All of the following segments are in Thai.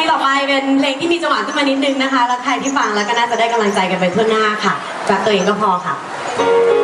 งต่อไปเป็นเพลงที่มีจังหวะขึ้นมานิดนึงนะคะ แล้วใครที่ฟังแล้วก็น่าจะได้กำลังใจกันไปทั่วหน้าค่ะ จากตัวเองก็พอค่ะ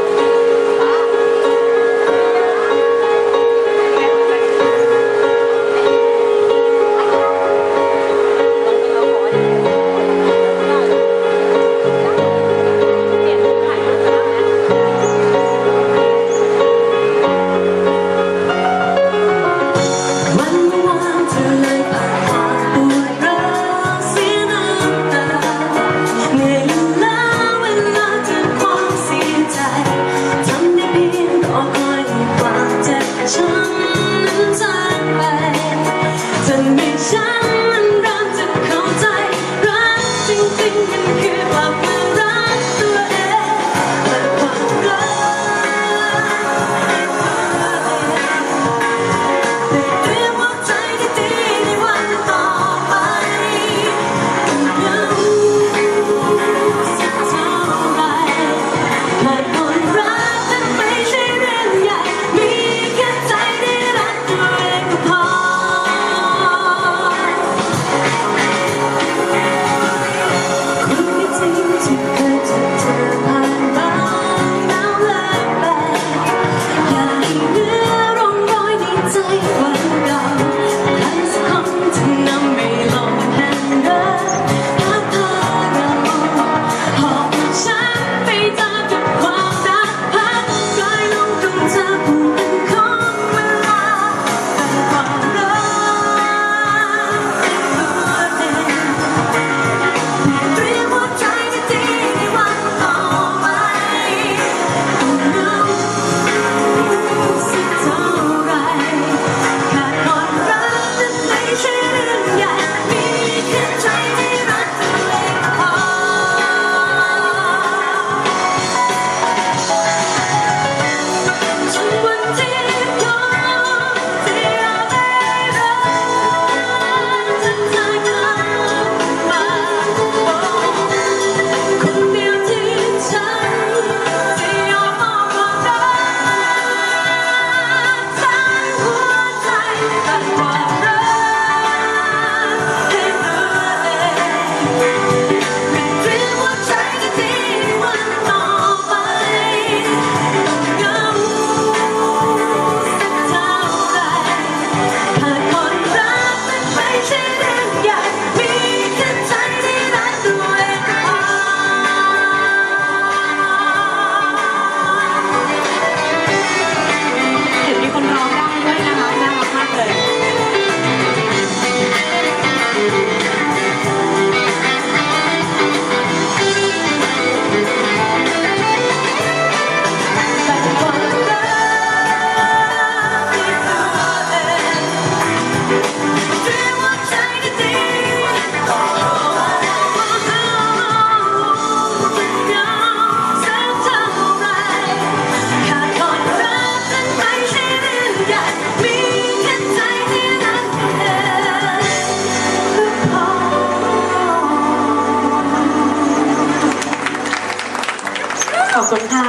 ขอบคุณค่ะ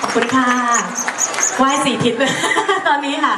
ขอบคุณค่ะไหว้สี่ทิศเลยตอนนี้ค่ะ